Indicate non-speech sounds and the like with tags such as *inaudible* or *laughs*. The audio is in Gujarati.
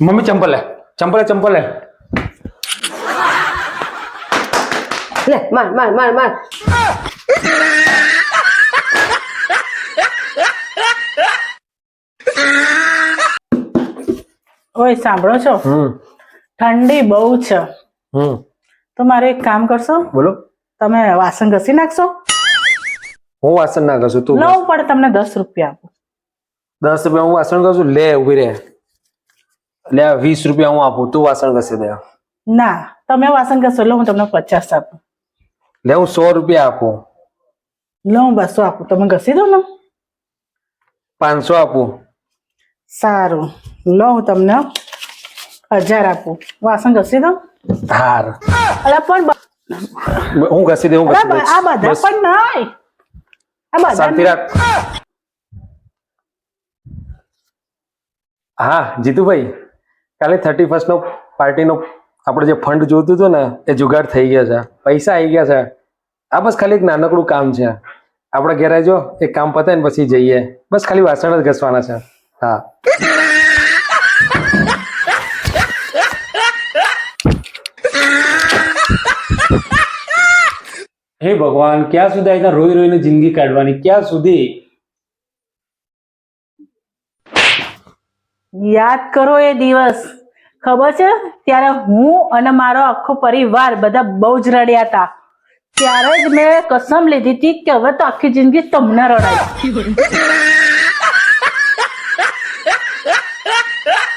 મમ્મી ચંપલ લે. ચંપલ ચંપલ લે. લે માર માર માર માર. ઓય સાંભળો છો? હમ. ઠંડી બહુ છે. હમ. તો મારે એક કામ કરશો? બોલો. તમે વાસણ ઘસી નાખશો? હું વાસણ ના ઘસું તું લઉં પડે તમને દસ રૂપિયા આપું. દસ રૂપિયા હું વાસણ ઘસું? લે ઊભી રે. લે આ વીસ રૂપિયા હું આપું. તું વાસણ ઘસી દે. ના તમે વાસણ ઘસો લો હું તમને પચાસ આપું. લે હું સો રૂપિયા આપું. લો હું બસો આપું. તમે ઘસી દો ને. પાંચસો આપું. સારું. લો હું તમને હજાર આપું. વાસણ ઘસી દો. હાર. અરે પણ હું ઘસી દઉં આ બધા. પણ નહીં. આ બધા શાંતિ રાખ. હા જીતુભાઈ. કાલે થર્ટી ફર્સ્ટ નો પાર્ટીનો આપણે જે ફંડ જોતું હતું ને, એ જુગાડ થઈ ગયા છે. પૈસા આવી ગયા છે. આ બસ ખાલી એક નાનકડું કામ છે. આપણે ઘેરે જો એક કામ પતાય ને પછી જઈએ. બસ ખાલી વાસણ જ ઘસવાના છે. હા. હે ભગવાન, ક્યાં સુધી આ રોઈ રોઈને જિંદગી કાઢવાની? ક્યાં સુધી? યાદ કરો એ દિવસ. ખબર છે? ત્યારે હું અને મારો આખો પરિવાર બધા બહુ જ રડ્યા હતા. ત્યારે જ મેં કસમ લીધી હતી કે હવે તો આખી જિંદગી તમને રડાય. *laughs*